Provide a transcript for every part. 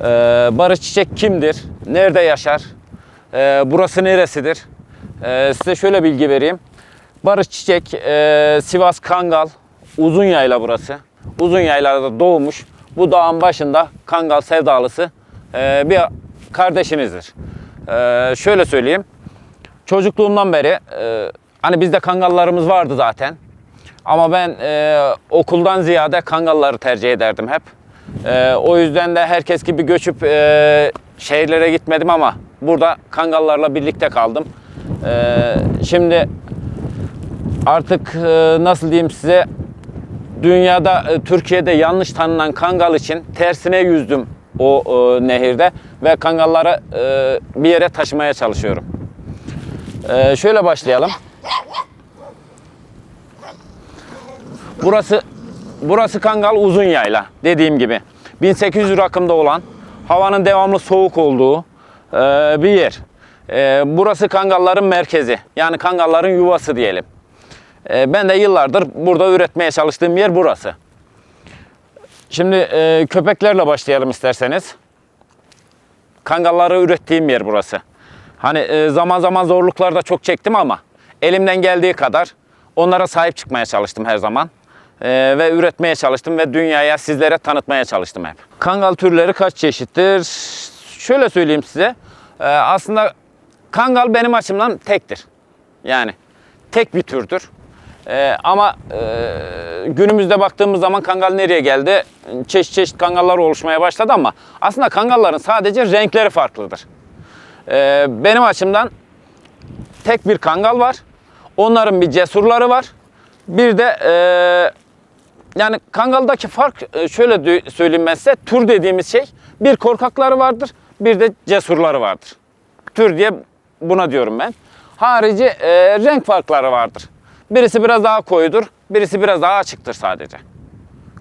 Ee, Barış Çiçek kimdir? Nerede yaşar? Ee, burası neresidir? Ee, size şöyle bilgi vereyim. Barış Çiçek, e, Sivas Kangal, Uzun Yayla burası. Uzun Yayla'da doğmuş. Bu dağın başında Kangal sevdalısı e, bir kardeşimizdir. Ee, şöyle söyleyeyim. Çocukluğumdan beri e, hani bizde kangallarımız vardı zaten. Ama ben e, okuldan ziyade kangalları tercih ederdim hep. E, o yüzden de herkes gibi göçüp e, şehirlere gitmedim ama burada kangallarla birlikte kaldım. E, şimdi artık e, nasıl diyeyim size dünyada e, Türkiye'de yanlış tanınan kangal için tersine yüzdüm o e, nehirde ve kangalları e, bir yere taşımaya çalışıyorum. E, şöyle başlayalım. Burası burası Kangal uzun yayla dediğim gibi. 1800 rakımda olan havanın devamlı soğuk olduğu e, bir yer. E, burası Kangalların merkezi. Yani Kangalların yuvası diyelim. E, ben de yıllardır burada üretmeye çalıştığım yer burası. Şimdi e, köpeklerle başlayalım isterseniz. Kangalları ürettiğim yer burası. Hani e, zaman zaman zorluklar da çok çektim ama elimden geldiği kadar onlara sahip çıkmaya çalıştım her zaman. E, ve üretmeye çalıştım ve dünyaya sizlere tanıtmaya çalıştım hep. Kangal türleri kaç çeşittir? Şöyle söyleyeyim size. E, aslında kangal benim açımdan tektir. Yani tek bir türdür. Ee, ama e, günümüzde baktığımız zaman kangal nereye geldi? Çeşit çeşit kangallar oluşmaya başladı ama aslında kangalların sadece renkleri farklıdır. Ee, benim açımdan tek bir kangal var. Onların bir cesurları var. Bir de e, yani kangaldaki fark e, şöyle söyleyeyim ben size. Tür dediğimiz şey bir korkakları vardır, bir de cesurları vardır. Tür diye buna diyorum ben. Harici e, renk farkları vardır. Birisi biraz daha koyudur, birisi biraz daha açıktır sadece.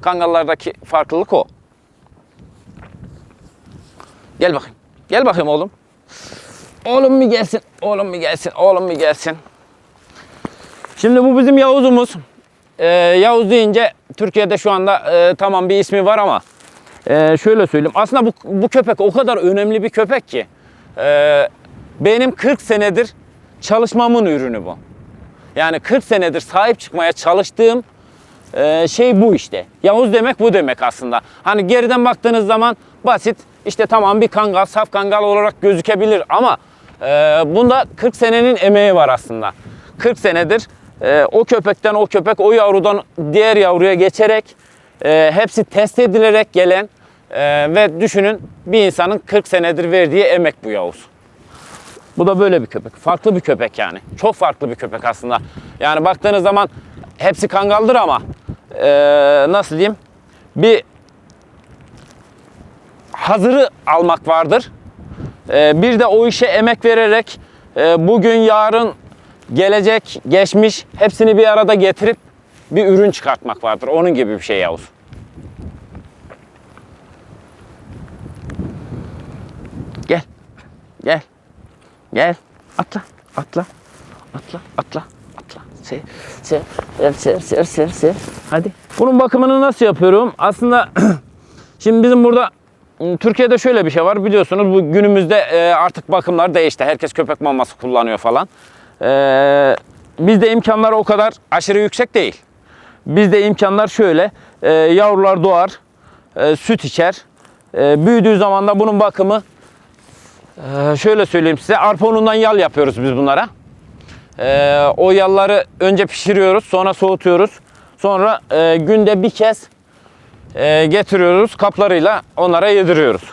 Kangallardaki farklılık o. Gel bakayım. Gel bakayım oğlum. Oğlum bir gelsin. Oğlum bir gelsin. Oğlum bir gelsin. Şimdi bu bizim Yavuz'umuz. Ee, Yavuz deyince Türkiye'de şu anda e, tamam bir ismi var ama e, şöyle söyleyeyim. Aslında bu, bu köpek o kadar önemli bir köpek ki e, benim 40 senedir çalışmamın ürünü bu. Yani 40 senedir sahip çıkmaya çalıştığım e, şey bu işte. Yavuz demek bu demek aslında. Hani geriden baktığınız zaman basit işte tamam bir kangal, saf kangal olarak gözükebilir ama e, bunda 40 senenin emeği var aslında. 40 senedir e, o köpekten o köpek o yavrudan diğer yavruya geçerek e, hepsi test edilerek gelen e, ve düşünün bir insanın 40 senedir verdiği emek bu Yavuz. Bu da böyle bir köpek. Farklı bir köpek yani. Çok farklı bir köpek aslında. Yani baktığınız zaman hepsi kangaldır ama eee, nasıl diyeyim? Bir hazırı almak vardır. Eee, bir de o işe emek vererek eee, bugün, yarın, gelecek, geçmiş hepsini bir arada getirip bir ürün çıkartmak vardır. Onun gibi bir şey Yavuz. Gel. Gel. Gel. Atla. Atla. Atla. Atla. Atla. Sev. Sev. Sev. Sev. Sev. Sev. Hadi. Bunun bakımını nasıl yapıyorum? Aslında şimdi bizim burada m, Türkiye'de şöyle bir şey var biliyorsunuz bu günümüzde artık bakımlar değişti. Herkes köpek maması kullanıyor falan. E, bizde imkanlar o kadar aşırı yüksek değil. Bizde imkanlar şöyle. e, yavrular doğar, e, süt içer. E, büyüdüğü zaman da bunun bakımı ee, şöyle söyleyeyim size. Arpa unundan yal yapıyoruz biz bunlara. Ee, o yalları önce pişiriyoruz. Sonra soğutuyoruz. Sonra e, günde bir kez e, getiriyoruz. Kaplarıyla onlara yediriyoruz.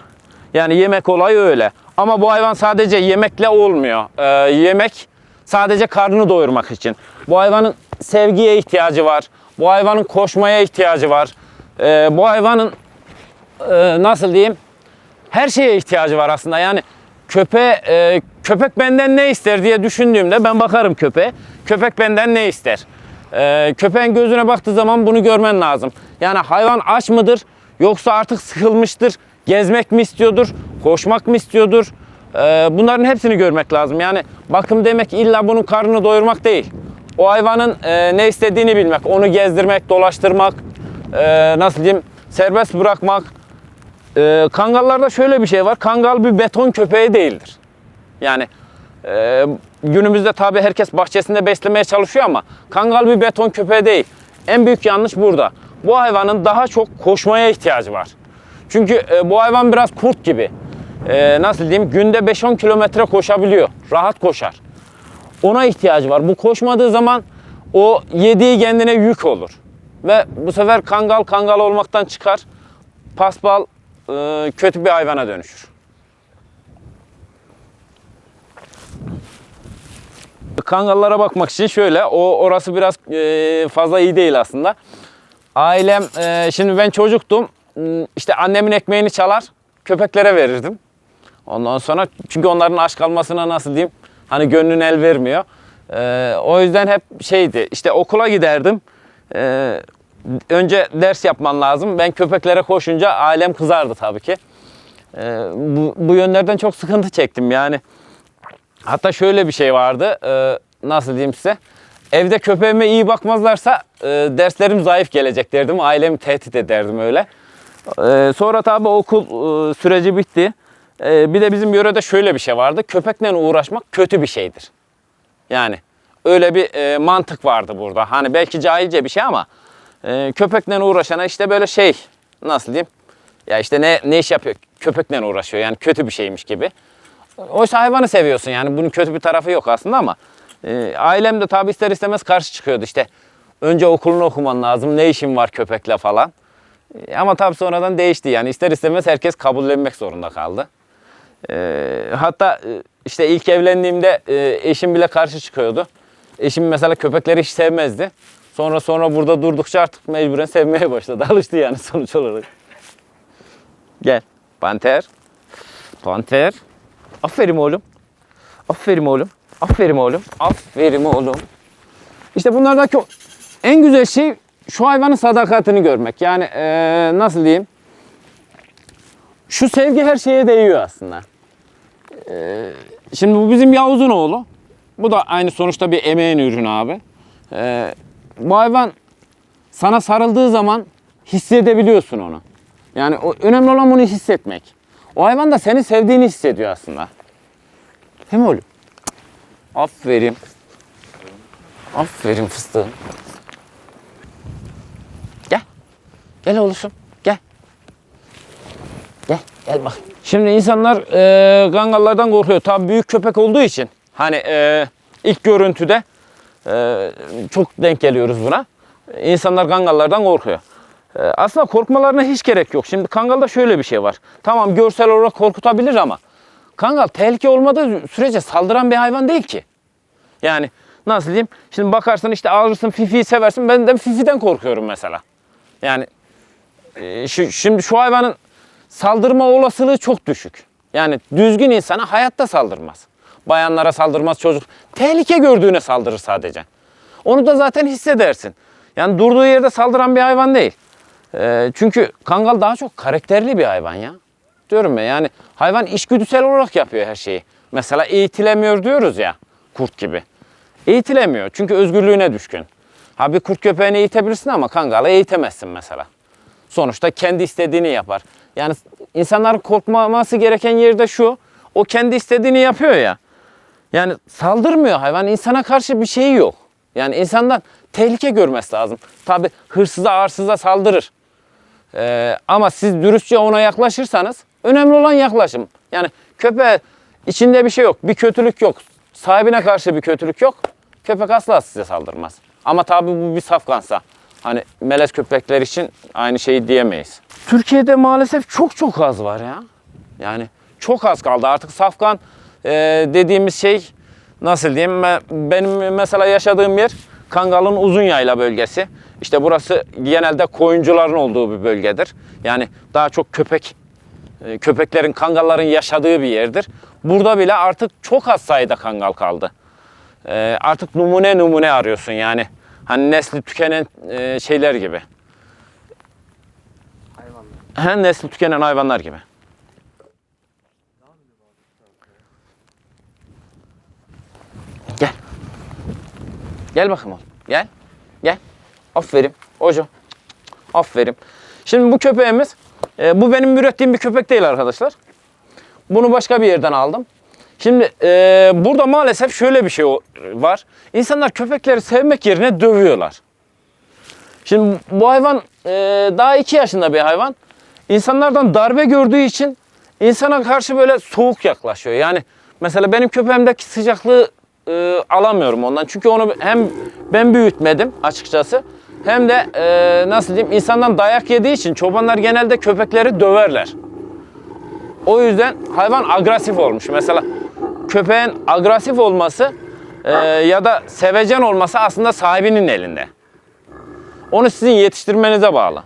Yani yemek olayı öyle. Ama bu hayvan sadece yemekle olmuyor. Ee, yemek sadece karnını doyurmak için. Bu hayvanın sevgiye ihtiyacı var. Bu hayvanın koşmaya ihtiyacı var. Ee, bu hayvanın e, nasıl diyeyim? her şeye ihtiyacı var aslında. Yani köpeğe e, köpek benden ne ister diye düşündüğümde ben bakarım köpeğe. Köpek benden ne ister? E, köpeğin gözüne baktığı zaman bunu görmen lazım. Yani hayvan aç mıdır? Yoksa artık sıkılmıştır? Gezmek mi istiyordur? Koşmak mı istiyordur? E, bunların hepsini görmek lazım. Yani bakım demek illa bunun karnını doyurmak değil. O hayvanın e, ne istediğini bilmek, onu gezdirmek, dolaştırmak, e, nasıl diyeyim, serbest bırakmak, e, kangallarda şöyle bir şey var. Kangal bir beton köpeği değildir. Yani günümüzde tabii herkes bahçesinde beslemeye çalışıyor ama kangal bir beton köpeği değil. En büyük yanlış burada. Bu hayvanın daha çok koşmaya ihtiyacı var. Çünkü bu hayvan biraz kurt gibi. E, nasıl diyeyim? Günde 5-10 kilometre koşabiliyor. Rahat koşar. Ona ihtiyacı var. Bu koşmadığı zaman o yediği kendine yük olur. Ve bu sefer kangal kangal olmaktan çıkar. Paspal e, kötü bir hayvana dönüşür. Kangallara bakmak için şöyle, o orası biraz e, fazla iyi değil aslında. Ailem, e, şimdi ben çocuktum, m, işte annemin ekmeğini çalar, köpeklere verirdim. Ondan sonra, çünkü onların aç kalmasına nasıl diyeyim, hani gönlün el vermiyor. E, o yüzden hep şeydi, işte okula giderdim. E, önce ders yapman lazım. Ben köpeklere koşunca ailem kızardı tabii ki. E, bu, bu yönlerden çok sıkıntı çektim yani. Hatta şöyle bir şey vardı. e, nasıl diyeyim size? Evde köpeğime iyi bakmazlarsa e, derslerim zayıf gelecek derdim. Ailemi tehdit ederdim öyle. E, sonra tabii okul e, süreci bitti. E, bir de bizim yörede şöyle bir şey vardı. Köpekle uğraşmak kötü bir şeydir. Yani öyle bir e, mantık vardı burada. Hani belki cahilce bir şey ama e, köpekle uğraşana işte böyle şey nasıl diyeyim? Ya işte ne ne iş yapıyor? Köpekle uğraşıyor. Yani kötü bir şeymiş gibi. Oysa hayvanı seviyorsun yani bunun kötü bir tarafı yok aslında ama e, ailem de tabi ister istemez karşı çıkıyordu işte. Önce okulunu okuman lazım ne işin var köpekle falan. E, ama tabi sonradan değişti yani ister istemez herkes kabullenmek zorunda kaldı. E, hatta e, işte ilk evlendiğimde e, eşim bile karşı çıkıyordu. Eşim mesela köpekleri hiç sevmezdi. Sonra sonra burada durdukça artık mecburen sevmeye başladı. Alıştı yani sonuç olarak. Gel. Panter. Panter. Aferin oğlum. Aferin oğlum. Aferin oğlum. Aferin oğlum. İşte bunlardaki en güzel şey şu hayvanın sadakatini görmek. Yani eee, nasıl diyeyim? Şu sevgi her şeye değiyor aslında. Eee, şimdi bu bizim Yavuz'un oğlu. Bu da aynı sonuçta bir emeğin ürünü abi. Eee, bu hayvan sana sarıldığı zaman hissedebiliyorsun onu. Yani o, önemli olan bunu hissetmek. O hayvan da seni sevdiğini hissediyor aslında. Değil mi oğlum? Aferin. Aferin fıstığım. Gel. Gel oğlum. Gel. Gel. Bak. Şimdi insanlar e, gangallardan korkuyor. Tabii büyük köpek olduğu için. Hani e, ilk görüntüde e, çok denk geliyoruz buna. İnsanlar kangallardan korkuyor. E, aslında korkmalarına hiç gerek yok. Şimdi kangalda şöyle bir şey var. Tamam görsel olarak korkutabilir ama kangal tehlike olmadığı sürece saldıran bir hayvan değil ki. Yani nasıl diyeyim? Şimdi bakarsın işte alırsın Fifi'yi seversin. Ben de Fifi'den korkuyorum mesela. Yani e, şu, şimdi şu hayvanın saldırma olasılığı çok düşük. Yani düzgün insana hayatta saldırmaz. Bayanlara saldırmaz çocuk. Tehlike gördüğüne saldırır sadece. Onu da zaten hissedersin. Yani durduğu yerde saldıran bir hayvan değil. Ee, çünkü kangal daha çok karakterli bir hayvan ya. Diyorum ya yani hayvan içgüdüsel olarak yapıyor her şeyi. Mesela eğitilemiyor diyoruz ya kurt gibi. Eğitilemiyor çünkü özgürlüğüne düşkün. Ha bir kurt köpeğini eğitebilirsin ama kangalı eğitemezsin mesela. Sonuçta kendi istediğini yapar. Yani insanların korkmaması gereken yerde şu. O kendi istediğini yapıyor ya. Yani saldırmıyor hayvan. insana karşı bir şeyi yok. Yani insandan tehlike görmesi lazım. Tabi hırsıza, arsıza saldırır. Ee, ama siz dürüstçe ona yaklaşırsanız önemli olan yaklaşım. Yani köpeğe içinde bir şey yok, bir kötülük yok. Sahibine karşı bir kötülük yok. Köpek asla size saldırmaz. Ama tabi bu bir safkansa. Hani melez köpekler için aynı şeyi diyemeyiz. Türkiye'de maalesef çok çok az var ya. Yani çok az kaldı. Artık safkan e, dediğimiz şey nasıl diyeyim? Benim mesela yaşadığım yer Kangal'ın uzun yayla bölgesi. İşte burası genelde koyuncuların olduğu bir bölgedir. Yani daha çok köpek e, köpeklerin, kangalların yaşadığı bir yerdir. Burada bile artık çok az sayıda kangal kaldı. E, artık numune numune arıyorsun yani. Hani nesli tükenen e, şeyler gibi. Hayvanlar. He, nesli tükenen hayvanlar gibi. Gel. Gel bakayım oğlum. Gel. Gel. Aferin. Ojo. Aferin. Şimdi bu köpeğimiz E, bu benim ürettiğim bir köpek değil arkadaşlar. Bunu başka bir yerden aldım. Şimdi e, burada maalesef şöyle bir şey var. İnsanlar köpekleri sevmek yerine dövüyorlar. Şimdi bu hayvan e, daha 2 yaşında bir hayvan. İnsanlardan darbe gördüğü için insana karşı böyle soğuk yaklaşıyor. Yani mesela benim köpeğimdeki sıcaklığı e, alamıyorum ondan. Çünkü onu hem ben büyütmedim açıkçası. Hem de e, nasıl diyeyim insandan dayak yediği için çobanlar genelde köpekleri döverler. O yüzden hayvan agresif olmuş. Mesela köpeğin agresif olması e, ya da sevecen olması aslında sahibinin elinde. Onu sizin yetiştirmenize bağlı.